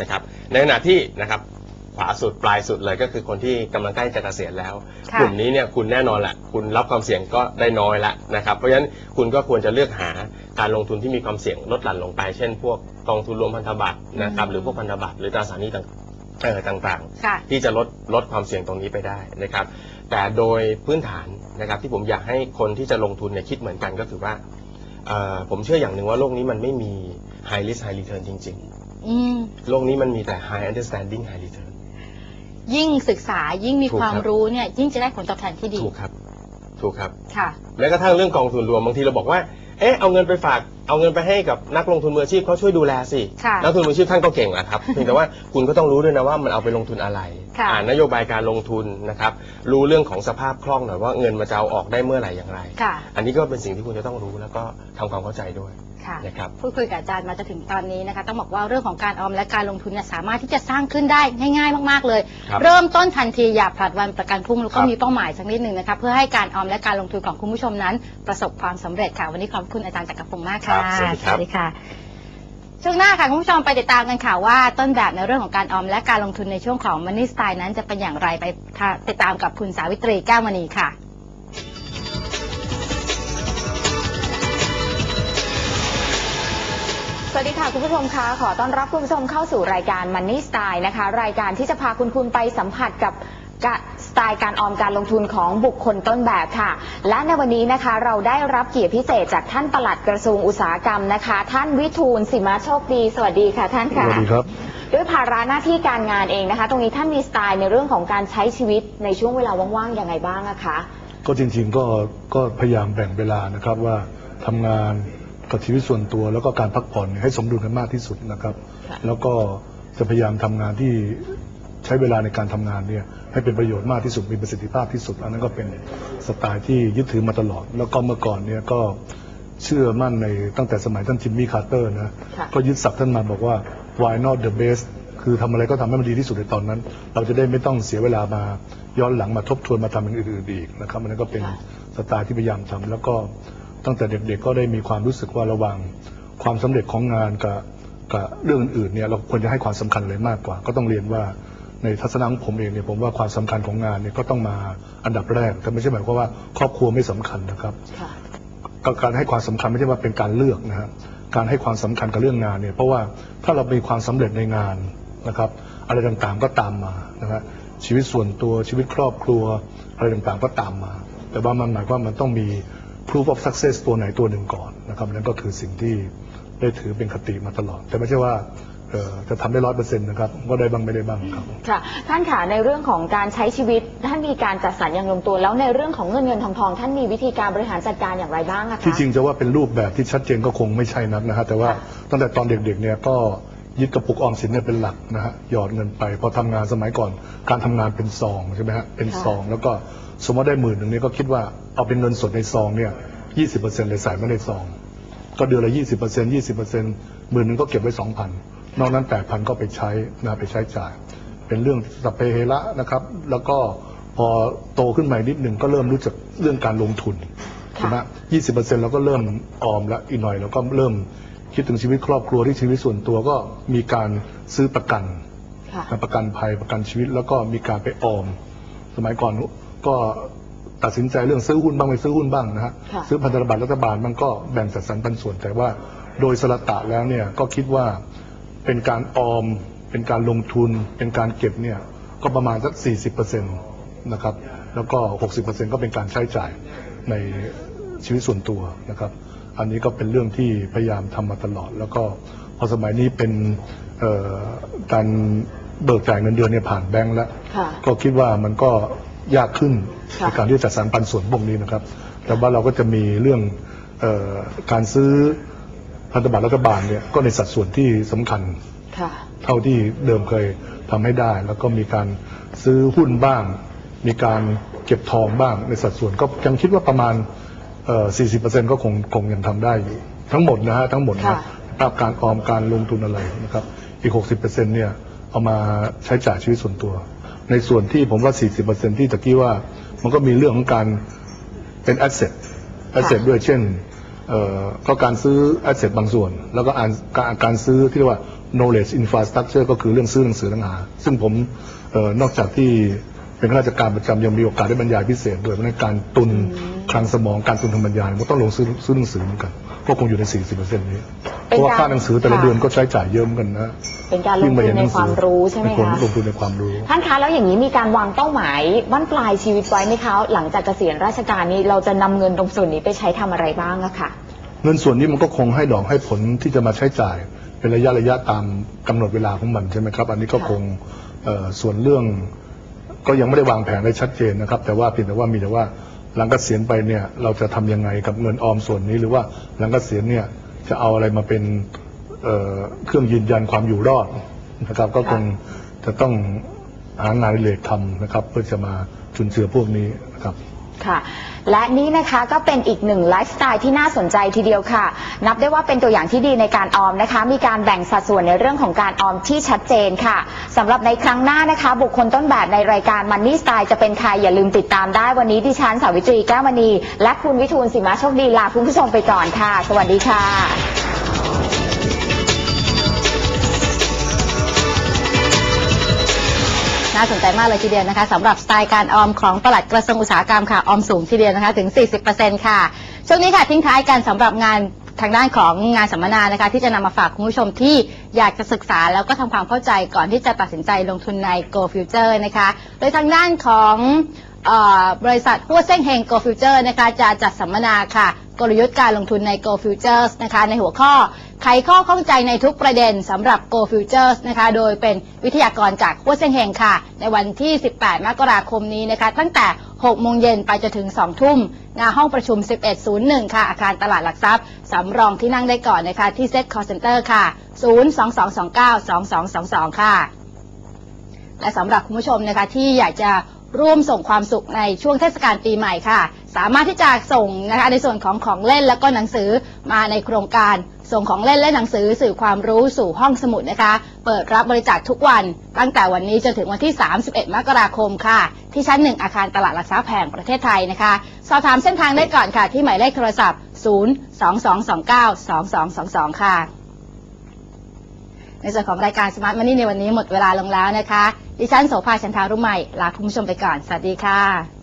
นะครับในขณะที่นะครับขวาสุดปลายสุดเลยก็คือคนที่กำลังใกล้จะเกษียณแล้ว ค่ะ กลุ่มนี้เนี่ยคุณแน่นอนแหละคุณรับความเสี่ยงก็ได้น้อยละนะครับเพราะฉะนั้นคุณก็ควรจะเลือกหาการลงทุนที่มีความเสี่ยงลดหลั่นลงไป เช่น พวกกองทุนรวมพันธบัตรนะครับหรือพวกพันธบัตรหรือตราสารหนี้ต่างเอ่อต่างๆ ค่ะ ที่จะลดลดความเสี่ยงตรงนี้ไปได้นะครับ แต่โดยพื้นฐานนะครับที่ผมอยากให้คนที่จะลงทุนเนี่ยคิดเหมือนกันก็คือว่าเอ่อผมเชื่ออย่างหนึ่งว่าโลกนี้มันไม่มี high risk high return จริง อืมๆโลกนี้มันมีแต่ high understanding high return ยิ่งศึกษายิ่งมีถูกความครับรู้เนี่ย ยิ่งจะได้ผลตอบแทนที่ดี ถูกครับ ถูกครับ ค่ะ แม้กระทั่งเรื่องกองทุนรวมบางทีเราบอกว่า เอ๊ะ เอาเงินไปฝาก เอาเงินไปให้กับนักลงทุนมืออาชีพเขาช่วยดูแลสิ ค่ะนักลงทุนมืออาชีพท่านก็เก่งแหละครับเพียงแต่ว่าคุณก็ต้องรู้ด้วยนะว่ามันเอาไปลงทุนอะไร ค่ะ อ่านนโยบายการลงทุนนะครับ รู้เรื่องของสภาพคล่องหน่อยว่าเงินมาจะเอาออกได้เมื่อไหร่อย่างไร ค่ะ อันนี้ก็เป็นสิ่งที่คุณจะต้องรู้แล้วก็ทำความเข้าใจด้วยค่ะ นะครับ พูดคุยกับอาจารย์มาจนถึงตอนนี้นะคะ ต้องบอกว่าเรื่องของการออมและการลงทุนเนี่ยสามารถที่จะสร้างขึ้นได้ง่าย ๆ มาก ๆ เลย ครับเริ่มต้นทันทีอย่าผลัดวันประกันพรุ่งแล้วก็ครับ มีเป้าหมายสักนิดหนึ่งนะคะเพื่อให้การออมและการลงทุนของคุณผู้ชมนั้น ประสบความสำเร็จค่ะวันนี้ขอบคุณอาจารย์จักรพงศ์มากค่ะครับสวัสดีครับค่ะ ช่วงหน้าค่ะคุณผู้ชมไปติดตามกันค่ะว่าต้นแบบในเรื่องของการออมและการลงทุนในช่วงของ Money Style นั้นจะเป็นอย่างไรไปติดตามกับคุณสาวิตรีแก้วมณีค่ะสวัสดีค่ะ คุณผู้ชมคะขอต้อนรับคุณผู้ชมเข้าสู่รายการ Money Style นะคะ รายการที่จะพาคุณคุณไปสัมผัสกับกะ สไตล์การออมการลงทุนของบุคคลต้นแบบค่ะ และในวันนี้นะคะเราได้รับเกียรติพิเศษจากท่านปลัดกระทรวงอุตสาหกรรมนะคะ ท่านวิทูลสิมาโชคดี สวัสดีค่ะท่านสค่ะวัสดีครับ ด้วยภาระหน้าที่การงานเองนะคะ ตรงนี้ท่านมีสไตล์ในเรื่องของการใช้ชีวิตในช่วงเวลาว่างๆยังไงบ้างอะคะ ก็จริงๆก็ก็พยายามแบ่งเวลานะครับว่าทำงานกับชีวิตส่วนตัวแล้วก็การพักผ่อนเนี่ยให้สมดุลกันมากที่สุดนะครับค่ะแล้วก็จะพยายามทำงานที่ ใช้เวลาในการทำงานเนี่ยให้เป็นประโยชน์มากที่สุดมีประสิทธิภาพที่สุด อันนั้นก็เป็นสไตล์ที่ยึดถือมาตลอด แล้วก็เมื่อก่อนเนี่ยก็เชื่อมั่นในตั้งแต่สมัยท่านจิมมี่คาร์เตอร์นะค่ะก็ยึดศักดิ์ท่านมาบอกว่า why not the best คือทำอะไรก็ทำให้มันดีที่สุดในตอนนั้น เราจะได้ไม่ต้องเสียเวลามาย้อนหลังมาทบทวนมาทำอย่างอื่นๆอีกนะครับอันนั้นก็เป็นค่ะสไตล์ที่พยายามทำแล้วก็ตั้งแต่เด็กๆก็ได้มีความรู้สึกว่าระหว่างความสำเร็จของงานกับกับเรื่องอื่นๆเนี่ยเราควรจะให้ความสำคัญอะไรมากกว่า ก็ต้องเรียนว่า ในทัศนะของผมเองเนี่ยผมว่าความสำคัญของงานเนี่ยก็ต้องมาอันดับแรก แต่ไม่ใช่หมายความว่าครอบครัวไม่สำคัญนะครับค่ะก็การให้ความสำคัญไม่ใช่ว่าเป็นการเลือกนะฮะการให้ความสำคัญกับเรื่องงานเนี่ยเพราะว่าถ้าเรามีความสำเร็จในงานนะครับอะไรต่างๆก็ตามมานะฮะชีวิตส่วนตัวชีวิตครอบครัวอะไรต่างๆก็ตามมา แต่ว่ามันหมายความว่ามันต้องมี proof of success ตัวไหนตัวหนึ่งก่อนนะครับนั่นก็คือสิ่งที่ได้ถือเป็นคติมาตลอด แต่ไม่ใช่ว่า เอ่อจะทำได้ร้อยเปอร์เซ็นต์นะครับก็ได้บ้างไม่ได้บ้างครับ ค่ะ ท่านค่ะในเรื่องของการใช้ชีวิตท่านมีการจัดสรรอย่างลงตัว แล้วในเรื่องของเงินเงินทองทองท่านมีวิธีการบริหารจัดการอย่างไรบ้างอะคะ ที่จริงจะว่าเป็นรูปแบบที่ชัดเจนก็คงไม่ใช่นักนะฮะแต่ว่าค่ะตั้งแต่ตอนเด็กๆเนี่ยก็ยึดกระปุกออมสินเนี่ยเป็นหลักนะฮะหยอดเงินไปพอทำงานสมัยก่อน การทำงานเป็นซองใช่ไหมฮะเป็นซองแล้วก็สมมติได้หมื่นหนึ่งเนี่ยก็คิดว่าเอาเป็นเงินสดในซองเนี่ยยี่สิบเปอร์เซ็นต์เลยใส่ไว้ในซอง ก็เดือนละยี่สิบเปอร์เซ็นต์ยี่สิบเปอร์เซ็นต์หมื่นหนึ่งก็เก็บไว้สองพัน นอกนั้นแปดพันก็ไปใช้นะไปใช้จ่าย เป็นเรื่องสพเปเฮระนะครับ แล้วก็พอโตขึ้นมาอีกนิดหนึ่งก็เริ่มรู้จักเรื่องการลงทุนใช่ไหมยี่สิบเปอร์เซ็นต์เราก็เริ่มออมแล้วอีกหน่อยเราก็เริ่มคิดถึงชีวิตครอบครัวที่ชีวิตส่วนตัวก็มีการซื้อประกันค่ะประกันภัยประกันชีวิตแล้วก็มีการไปออม สมัยก่อนก็ตัดสินใจเรื่องซื้อหุ้นบ้างไม่ซื้อหุ้นบ้างนะฮะค่ะซื้อพันธบัตรรัฐบาลมันก็แบ่งจัดสรรปันส่วนแต่ว่า โดยสรตะแล้วเนี่ยก็คิดว่า เป็นการออม เป็นการลงทุน เป็นการเก็บเนี่ยก็ประมาณสัก 40%นะครับ แล้วก็ 60%ก็เป็นการใช้จ่ายในชีวิตส่วนตัวนะครับ อันนี้ก็เป็นเรื่องที่พยายามทำมาตลอด แล้วก็พอสมัยนี้เป็นเอ่อการเบิกจ่ายเงินเดือนเนี่ยผ่านแบงก์แล้วค่ะก็คิดว่ามันก็ยากขึ้นค่ะในการที่จะจัดสรรปันส่วนพวกนี้นะครับ แต่ว่าเราก็จะมีเรื่องเออการซื้อ พันธบัตรรัฐบาลเนี่ยก็ในสัดส่วนที่สำคัญ ค่ะเท่าที่เดิมเคยทำให้ได้ แล้วก็มีการซื้อหุ้นบ้าง มีการเก็บทองบ้างในสัดส่วนก็ยังคิดว่าประมาณเอ่อ40%ก็คงคงยังทำได้อยู่ ทั้งหมดนะฮะทั้งหมดนะค่ะ ภาพการออมการลงทุนอะไรนะครับ อีก 60%เนี่ยเอามาใช้จ่ายชีวิตส่วนตัว ในส่วนที่ผมว่า 40%ที่ตะกี้ว่ามันก็มีเรื่องของการเป็น asset asset ด้วยเช่นเอ่อ ก็การซื้อ asset บางส่วน แล้วก็การการการซื้อที่เรียกว่า knowledge infrastructure ก็คือเรื่องซื้อหนังสือหนังหา ซึ่งผมออนอกจากที่ เป็นข้าราชการประจำยังมีโอกาสได้บรรยายพิเศษด้วยเพราะฉะนั้นการตุนคลังสมองการตุนทางบรรยายมันก็ต้องลงซื้อซื้อหนังสือเหมือนกันก็คงอยู่ใน 40%นี้ เพราะว่าค่าหนังสือแต่ละเดือนก็ใช้จ่ายเยอะเหมือนกันนะเป็นการลงยิ่ทุมานเห็ในหงคสือวามรู้ใช่ไหมเป็นคนคะลงทุนในความรู้ท่านคะแล้วอย่างนี้มีการวางเป้าหมายบั้นปลายชีวิตไว้ไหมคะหลังจากเกษียณราชการนี้เราจะนำเงินตรงส่วนนี้ไปใช้ทำอะไรบ้างอะค่ะ เงินส่วนนี้มันก็คงให้ดอกให้ผลที่จะมาใช้จ่ายเป็นระยะระยะตามกำหนดเวลาของมันใช่ไหมครับ อันนี้ก็ค่ะคงเอ่อส่วนเรื่อง ก็ยังไม่ได้วางแผนได้ชัดเจนนะครับ แต่ว่าเพียงแต่ว่ามีแต่ว่าหลังเกษียณไปเนี่ยเราจะทำยังไงกับเงินออมส่วนนี้ หรือว่าหลังเกษียณเนี่ยจะเอาอะไรมาเป็นเเครื่องยืนยันความอยู่รอดนะครับ ก็คงจะต้องหางานเล็กทำนะครับ เพื่อจะมาจุนเจือพวกนี้นะครับ ค่ะ และนี่นะคะก็เป็นอีกหนึ่งไลฟ์สไตล์ที่น่าสนใจทีเดียวค่ะ นับได้ว่าเป็นตัวอย่างที่ดีในการออมนะคะ มีการแบ่งสัดส่วนในเรื่องของการออมที่ชัดเจนค่ะสำหรับในครั้งหน้านะคะ บุคคลต้นแบบในรายการ Money Style จะเป็นใครอย่าลืมติดตามได้วันนี้ดิฉันสาวิตรีแก้วมณี และคุณวิทูลสิมาโชคดีลาคุณผู้ชมไปก่อนค่ะ สวัสดีค่ะ น่าสนใจมากเลยทีเดียวนะคะสำหรับสไตล์การออมของปลัดกระทรวงอุตสาหกรรมค่ะออมสูงทีเดียวนะคะถึง 40%ค่ะ ช่วงนี้ค่ะทิ้งท้ายกันสำหรับงานทางด้านของงานสัมมนานะคะ ที่จะนำมาฝากคุณผู้ชมที่อยากจะศึกษาแล้วก็ทำความเข้าใจก่อนที่จะตัดสินใจลงทุนใน Go Future นะคะ โดยทางด้านของ บริษัทหัวเส้งเฮง Go Future นะคะจะจัดสัมมนาค่ะ กลยุทธ์การลงทุนใน Go Futures นะคะในหัวข้อไขข้อข้องใจในทุกประเด็นสำหรับ Go Futures นะคะโดยเป็นวิทยากรจากหัวเส้งเฮงค่ะ ในวันที่ 18 มกราคมนี้นะคะตั้งแต่ 6 โมงเย็นไปจนถึง 2 ทุ่มหน้าห้องประชุม 1101 ค่ะ อาคารตลาดหลักทรัพย์ สำรองที่นั่งได้ก่อนนะคะที่ Set Call Center ค่ะ 022292222 ค่ะและสำหรับคุณผู้ชมนะคะที่อยากจะ ร่วมส่งความสุขในช่วงเทศกาลปีใหม่ค่ะ สามารถที่จะส่งนะคะในส่วนของของเล่นแล้วก็หนังสือมาในโครงการ ส่งของเล่นและหนังสือสื่อความรู้สู่ห้องสมุดนะคะ เปิดรับบริจาคทุกวัน ตั้งแต่วันนี้จนถึงวันที่ 31 มกราคมค่ะ ที่ชั้น 1 อาคารตลาดหลักทรัพย์แห่งประเทศไทยนะคะ สอบถามเส้นทางได้ก่อนค่ะ ที่หมายเลขโทรศัพท์ 022292222 ค่ะ ในส่วนของรายการสมาร์ทมันนี่ในวันนี้หมดเวลาลงแล้วนะคะ ดิฉันโสภาชันทารุใหม่ลาคุณผู้ชมไปก่อน สวัสดีค่ะ